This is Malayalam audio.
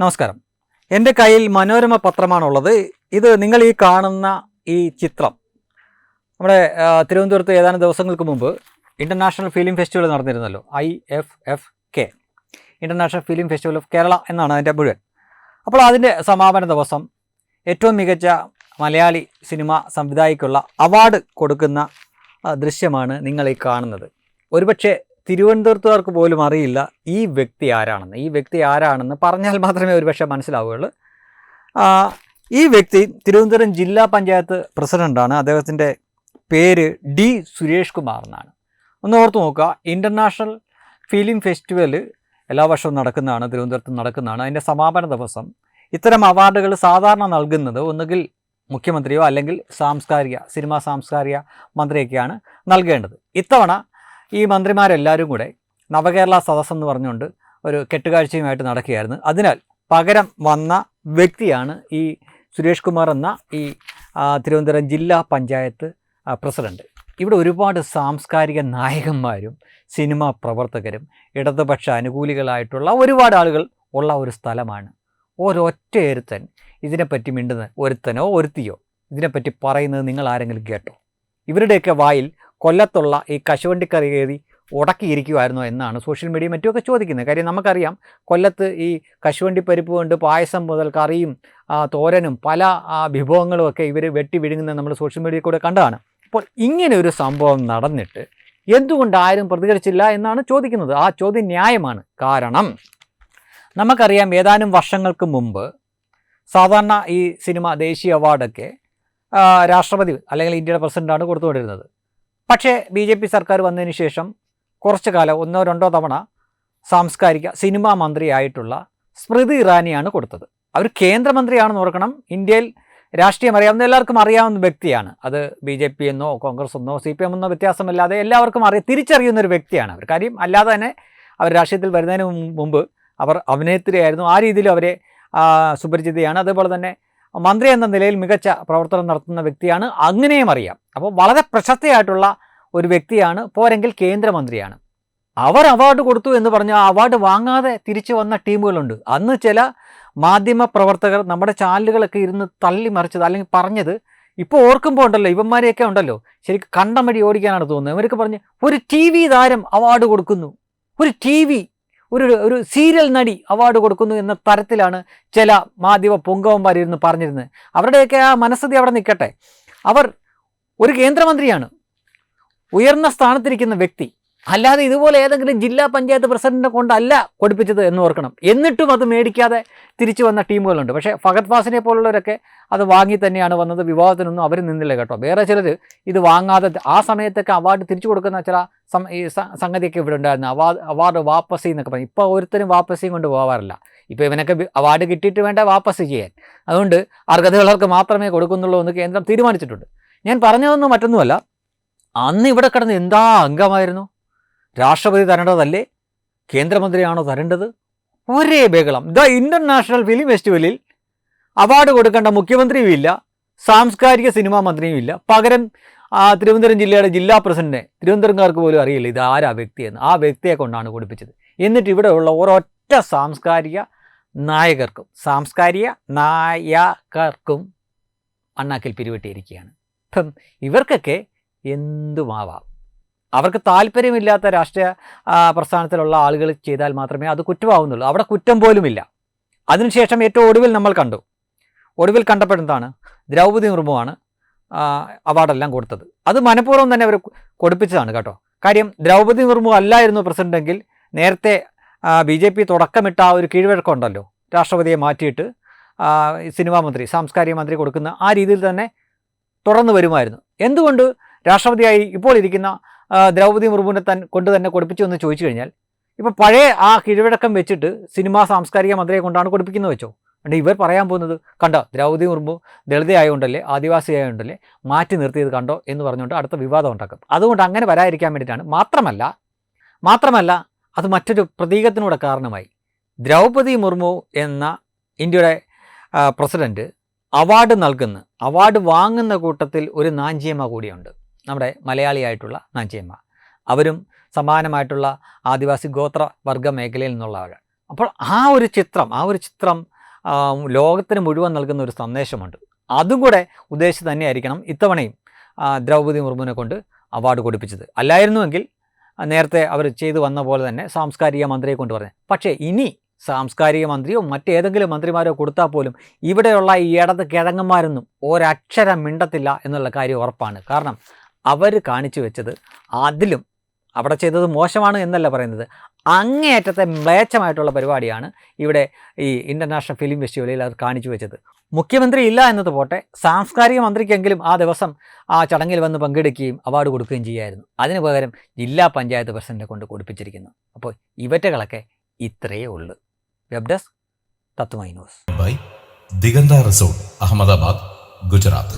നമസ്കാരം. എന്റെ കയ്യിൽ മനോരമ പത്രമാണുള്ളത്. ഇത് നിങ്ങൾ ഈ കാണുന്ന ഈ ചിത്രം. നമ്മുടെ തിരുവനന്തപുരത്ത് ഏതാനും ദിവസങ്ങൾക്ക് മുമ്പ് international film festival നടന്നിരുന്നല്ലോ I F F K. International film festival of Kerala എന്നാണ് അതിന്റെ മുഴുവൻ. അപ്പോൾ അതിന്റെ സമാപന ദിവസം ഏറ്റവും മികച്ച മലയാളി സിനിമ സംവിധായകയ്ക്കുള്ള അവാർഡ് കൊടുക്കുന്ന ദൃശ്യമാണ് നിങ്ങൾ ഈ കാണുന്നത്. ഒരുപക്ഷെ തിരുവനന്തപുരത്തുകാർക്ക് പോലും അറിയില്ല ഈ വ്യക്തി ആരാണെന്ന്. ഈ വ്യക്തി ആരാണെന്ന് പറഞ്ഞാൽ മാത്രമേ ഒരുപക്ഷെ മനസ്സിലാവുകയുള്ളൂ. ഈ വ്യക്തി തിരുവനന്തപുരം ജില്ലാ പഞ്ചായത്ത് പ്രസിഡന്റാണ് അദ്ദേഹത്തിന്റെ പേര് ഡി സുരേഷ് കുമാർ എന്നാണ് ഒന്ന് ഓർത്ത് നോക്കുക. ഇന്റർനാഷണൽ ഫിലിം ഫെസ്റ്റിവൽ എല്ലാ വർഷവും നടക്കുന്നതാണ് തിരുവനന്തപുരത്ത് നടക്കുന്നതാണ്. അതിന്റെ സമാപന ദിവസം ഇത്തരം അവാർഡുകൾ സാധാരണ നൽകുന്നത് ഒന്നുകിൽ മുഖ്യമന്ത്രിയോ അല്ലെങ്കിൽ സാംസ്കാരിക സിനിമാ സാംസ്കാരിക മന്ത്രിയൊക്കെയാണ് നൽകേണ്ടത്. ഇത്തവണ ഈ മന്ത്രിമാരെല്ലാവരും കൂടെ നവകേരള സദസ് എന്ന് പറഞ്ഞുകൊണ്ട് ഒരു കെട്ടുകാഴ്ചയുമായിട്ട് നടക്കുകയായിരുന്നു. അതിനാൽ പകരം വന്ന വ്യക്തിയാണ് ഈ സുരേഷ് കുമാർ എന്ന ഈ തിരുവനന്തപുരം ജില്ലാ പഞ്ചായത്ത് പ്രസിഡന്റ് ഇവിടെ ഒരുപാട് സാംസ്കാരിക നായകന്മാരും സിനിമാ പ്രവർത്തകരും ഇടതുപക്ഷ അനുകൂലികളായിട്ടുള്ള ഒരുപാട് ആളുകൾ ഉള്ള ഒരു സ്ഥലമാണ്. ഒരൊറ്റയൊരുത്തൻ ഇതിനെപ്പറ്റി മിണ്ടുന്ന ഒരുത്തനോ ഒരുത്തിയോ ഇതിനെപ്പറ്റി പറയുന്നത് നിങ്ങൾ ആരെങ്കിലും കേട്ടോ? ഇവരുടെയൊക്കെ വായിൽ കൊല്ലത്തുള്ള ഈ കശുവണ്ടിക്കറി കയറി ഉടക്കിയിരിക്കുമായിരുന്നോ എന്നാണ് സോഷ്യൽ മീഡിയ മറ്റുമൊക്കെ ചോദിക്കുന്നത്. കാര്യം നമുക്കറിയാം കൊല്ലത്ത് ഈ കശുവണ്ടി പരിപ്പ് കൊണ്ട് പായസം മുതൽ കറിയും തോരനും പല വിഭവങ്ങളുമൊക്കെ ഇവർ വെട്ടി വിഴുങ്ങുന്നത് നമ്മൾ സോഷ്യൽ മീഡിയയിൽ കൂടെ കണ്ടതാണ്. അപ്പോൾ ഇങ്ങനെ ഒരു സംഭവം നടന്നിട്ട് എന്തുകൊണ്ട് ആരും പ്രതികരിച്ചില്ല എന്നാണ് ചോദിക്കുന്നത്. ആ ചോദ്യം ന്യായമാണ്. കാരണം നമുക്കറിയാം ഏതാനും വർഷങ്ങൾക്ക് മുമ്പ് സാധാരണ ഈ സിനിമ ദേശീയ അവാർഡൊക്കെ രാഷ്ട്രപതി അല്ലെങ്കിൽ ഇന്ത്യയുടെ പ്രസിഡന്റാണ് കൊടുത്തുകൊണ്ടിരുന്നത്. പക്ഷേ ബി ജെ പി സർക്കാർ വന്നതിന് ശേഷം കുറച്ചു കാലം ഒന്നോ രണ്ടോ തവണ സാംസ്കാരിക സിനിമാ മന്ത്രിയായിട്ടുള്ള സ്മൃതി ഇറാനിയാണ് കൊടുത്തത്. അവർ കേന്ദ്രമന്ത്രിയാണെന്ന് ഓർക്കണം. ഇന്ത്യയിൽ രാഷ്ട്രീയം അറിയാവുന്ന എല്ലാവർക്കും അറിയാവുന്ന വ്യക്തിയാണ്. അത് ബി ജെ പി എന്നോ കോൺഗ്രസ് എന്നോ സി പി എം എന്നോ വ്യത്യാസമില്ലാതെ എല്ലാവർക്കും അറിയ. തിരിച്ചറിയുന്ന ഒരു വ്യക്തിയാണ് അവർ. കാര്യം അല്ലാതെ തന്നെ അവർ രാഷ്ട്രീയത്തിൽ വരുന്നതിന് മുമ്പ് അവർ അഭിനേത്രിയായിരുന്നു ആ രീതിയിൽ അവരെ സുപരിചിതയാണ്. അതുപോലെ തന്നെ മന്ത്രി എന്ന നിലയിൽ മികച്ച പ്രവർത്തനം നടത്തുന്ന വ്യക്തിയാണ് അങ്ങനെയും അറിയാം. അപ്പോൾ വളരെ പ്രശസ്തയായിട്ടുള്ള ഒരു വ്യക്തിയാണ് പോരെങ്കിൽ കേന്ദ്രമന്ത്രിയാണ്. അവർ അവാർഡ് കൊടുത്തു എന്ന് പറഞ്ഞ് ആ അവാർഡ് വാങ്ങാതെ തിരിച്ചു വന്ന ടീമുകളുണ്ട്. അന്ന് ചില മാധ്യമ പ്രവർത്തകർ നമ്മുടെ ചാനലുകളൊക്കെ ഇരുന്ന് തള്ളി മറിച്ചത് അല്ലെങ്കിൽ പറഞ്ഞത് ഇപ്പോൾ ഓർക്കുമ്പോൾ ഉണ്ടല്ലോ ഇവന്മാരെയൊക്കെ ഉണ്ടല്ലോ ശരിക്കും കണ്ടമടി ഓടിക്കാനാണ് തോന്നുന്നത്. ഇവർക്ക് പറഞ്ഞ് ഒരു ടി താരം അവാർഡ് കൊടുക്കുന്നു. ഒരു ടി ഒരു ഒരു സീരിയൽ നടി അവാർഡ് കൊടുക്കുന്നു എന്ന തരത്തിലാണ് ചില മാധ്യമ പൊങ്കവന്മാരിരുന്ന് പറഞ്ഞിരുന്നത്. അവരുടെയൊക്കെ ആ മനസ്ഥിതി അവിടെ നിൽക്കട്ടെ. അവർ ഒരു കേന്ദ്രമന്ത്രിയാണ്. ഉയർന്ന സ്ഥാനത്തിരിക്കുന്ന വ്യക്തി. അല്ലാതെ ഇതുപോലെ ഏതെങ്കിലും ജില്ലാ പഞ്ചായത്ത് പ്രസിഡന്റിനെ കൊണ്ടല്ല കൊടുപ്പിച്ചത് എന്ന് ഓർക്കണം. എന്നിട്ടും അത് മേടിക്കാതെ തിരിച്ചു വന്ന ടീമുകളുണ്ട്. പക്ഷേ ഫഗത് ഫാസിനെ പോലുള്ളവരൊക്കെ അത് വാങ്ങി തന്നെയാണ് വന്നത്. വിവാഹത്തിനൊന്നും അവർ നിന്നില്ല കേട്ടോ. വേറെ ചിലർ ഇത് വാങ്ങാതെ ആ സമയത്തൊക്കെ അവാർഡ് തിരിച്ചു കൊടുക്കുന്ന ചില ഈ സംഗതിയൊക്കെ ഇവിടെ ഉണ്ടായിരുന്നു. അവാർഡ് അവാർഡ് വാപ്പസി എന്നൊക്കെ പറഞ്ഞു ഇപ്പോൾ ഒരുത്തരും വാപ്പസിയും കൊണ്ട് പോകാറില്ല ഇപ്പോൾ ഇവനൊക്കെ അവാർഡ് കിട്ടിയിട്ട് വേണ്ട വാപ്പസ് ചെയ്യാൻ. അതുകൊണ്ട് അർഹതയുള്ളവർക്ക് മാത്രമേ കൊടുക്കുന്നുള്ളൂ എന്ന് കേന്ദ്രം തീരുമാനിച്ചിട്ടുണ്ട്. ഞാൻ പറഞ്ഞതൊന്നും മറ്റൊന്നുമല്ല. അന്ന് ഇവിടെ കിടന്ന് എന്താ അംഗമായിരുന്നു? രാഷ്ട്രപതി തരേണ്ടതല്ലേ? കേന്ദ്രമന്ത്രിയാണോ തരേണ്ടത്? ഒരേ ബഹളം. ദ ഇന്റർനാഷണൽ ഫിലിം ഫെസ്റ്റിവലിൽ അവാർഡ് കൊടുക്കേണ്ട മുഖ്യമന്ത്രിയും ഇല്ല സാംസ്കാരിക സിനിമാ മന്ത്രിയും ഇല്ല. പകരം തിരുവനന്തപുരം ജില്ലയുടെ ജില്ലാ പ്രസിഡന്റിനെ തിരുവനന്തപുരംകാർക്ക് പോലും അറിയില്ല. ഇത് ആരാ വ്യക്തിയെന്ന്. ആ വ്യക്തിയെ കൊണ്ടാണ് കൊടുപ്പിച്ചത്. എന്നിട്ട് ഇവിടെയുള്ള ഒരൊറ്റ സാംസ്കാരിക നായകർക്കും സാംസ്കാരിക നായകർക്കും അണ്ണാക്കിൽ പിരിവിട്ടിരിക്കുകയാണ് ഇപ്പം ഇവർക്കൊക്കെ എന്തുമാവാം? അവർക്ക് താല്പര്യമില്ലാത്ത രാഷ്ട്രീയ പ്രസ്ഥാനത്തിലുള്ള ആളുകൾ ചെയ്താൽ മാത്രമേ അത് കുറ്റമാവുന്നുള്ളൂ. അവിടെ കുറ്റം പോലുമില്ല. അതിനുശേഷം ഏറ്റവും ഒടുവിൽ നമ്മൾ കണ്ടു. ഒടുവിൽ കണ്ടപ്പെടുന്നതാണ് ദ്രൗപദി മുർമുവാണ് അവാർഡെല്ലാം കൊടുത്തത്. അത് മനഃപൂർവം തന്നെ അവർ കൊടുപ്പിച്ചതാണ് കേട്ടോ. കാര്യം ദ്രൗപദി മുർമു അല്ലായിരുന്നു പ്രസിഡന്റെങ്കിൽ നേരത്തെ ബി ജെ പി തുടക്കമിട്ട ആ ഒരു കീഴ്വഴക്കമുണ്ടല്ലോ. രാഷ്ട്രപതിയെ മാറ്റിയിട്ട് സിനിമാ മന്ത്രി സാംസ്കാരിക മന്ത്രി കൊടുക്കുന്ന ആ രീതിയിൽ തന്നെ തുടർന്ന് വരുമായിരുന്നു. എന്തുകൊണ്ട് രാഷ്ട്രപതിയായി ഇപ്പോൾ ഇരിക്കുന്ന ദ്രൗപദി മുർമുവിനെ തൻ കൊണ്ട് തന്നെ കൊടുപ്പിച്ചു എന്ന് ചോദിച്ചു കഴിഞ്ഞാൽ ഇപ്പോൾ പഴയ ആ കീഴ്വഴക്കം വെച്ചിട്ട് സിനിമാ സാംസ്കാരിക മന്ത്രിയെ കൊണ്ടാണ് കൊടുപ്പിക്കുന്നത് വെച്ചോ? അണ്ട് ഇവർ പറയാൻ പോകുന്നത് കണ്ടോ ദ്രൗപദി മുർമു ദളിതയായതുകൊണ്ടല്ലേ ആദിവാസിയായതുകൊണ്ടല്ലേ മാറ്റി നിർത്തിയത് കണ്ടോ എന്ന് പറഞ്ഞുകൊണ്ട് അടുത്ത വിവാദം ഉണ്ടാക്കും. അതുകൊണ്ട് അങ്ങനെ വരാതിരിക്കാൻ വേണ്ടിയിട്ടാണ്. മാത്രമല്ല മാത്രമല്ല അത് മറ്റൊരു പ്രതീകത്തിനൂടെ കാരണമായി. ദ്രൗപദി മുർമു എന്ന ഇന്ത്യയുടെ പ്രസിഡന്റ് അവാർഡ് നൽകുന്ന അവാർഡ് വാങ്ങുന്ന കൂട്ടത്തിൽ ഒരു നാഞ്ചിയമ്മ കൂടിയുണ്ട്. നമ്മുടെ മലയാളിയായിട്ടുള്ള നാഞ്ചിയമ്മ. അവരും സമാനമായിട്ടുള്ള ആദിവാസി ഗോത്ര വർഗ മേഖലയിൽ നിന്നുള്ളവരാണ്. അപ്പോൾ ആ ഒരു ചിത്രം ആ ഒരു ചിത്രം ലോകത്തിന് മുഴുവൻ നൽകുന്ന ഒരു സന്ദേശമുണ്ട്. അതും കൂടെ ഉദ്ദേശിച്ച് തന്നെയായിരിക്കണം ഇത്തവണയും ദ്രൗപദി മുർമുവിനെ കൊണ്ട് അവാർഡ് കൊടുപ്പിച്ചത്. അല്ലായിരുന്നുവെങ്കിൽ നേരത്തെ അവർ ചെയ്തു വന്ന പോലെ തന്നെ സാംസ്കാരിക മന്ത്രിയെ കൊണ്ട് പറഞ്ഞു. പക്ഷേ ഇനി സാംസ്കാരിക മന്ത്രിയോ മറ്റേതെങ്കിലും മന്ത്രിമാരോ കൊടുത്താൽ പോലും ഇവിടെയുള്ള ഈ ഇടത് കിഴങ്ങന്മാരൊന്നും ഒരക്ഷരം മിണ്ടത്തില്ല എന്നുള്ള കാര്യം ഉറപ്പാണ്. കാരണം അവർ കാണിച്ചു വെച്ചത് അതിലും അവിടെ ചെയ്തത് മോശമാണ് എന്നല്ല പറയുന്നത്. അങ്ങേയറ്റത്തെ മ്ലേച്ഛമായിട്ടുള്ള പരിപാടിയാണ് ഇവിടെ ഈ ഇന്റർനാഷണൽ ഫിലിം ഫെസ്റ്റിവലിൽ അത് കാണിച്ചു വെച്ചത്. മുഖ്യമന്ത്രി ഇല്ല എന്നത് പോട്ടെ സാംസ്കാരിക മന്ത്രിക്കെങ്കിലും ആ ദിവസം ആ ചടങ്ങിൽ വന്ന് പങ്കെടുക്കുകയും അവാർഡ് കൊടുക്കുകയും ചെയ്യായിരുന്നു. അതിന് പകരം ജില്ലാ പഞ്ചായത്ത് പ്രസിഡന്റിനെ കൊണ്ട് കൊടുപ്പിച്ചിരിക്കുന്നു. അപ്പോൾ ഇവറ്റകളൊക്കെ ഇത്രയേ ഉള്ളൂ. Web desk Tatwamayi news Diganta resort Ahmedabad Gujarat.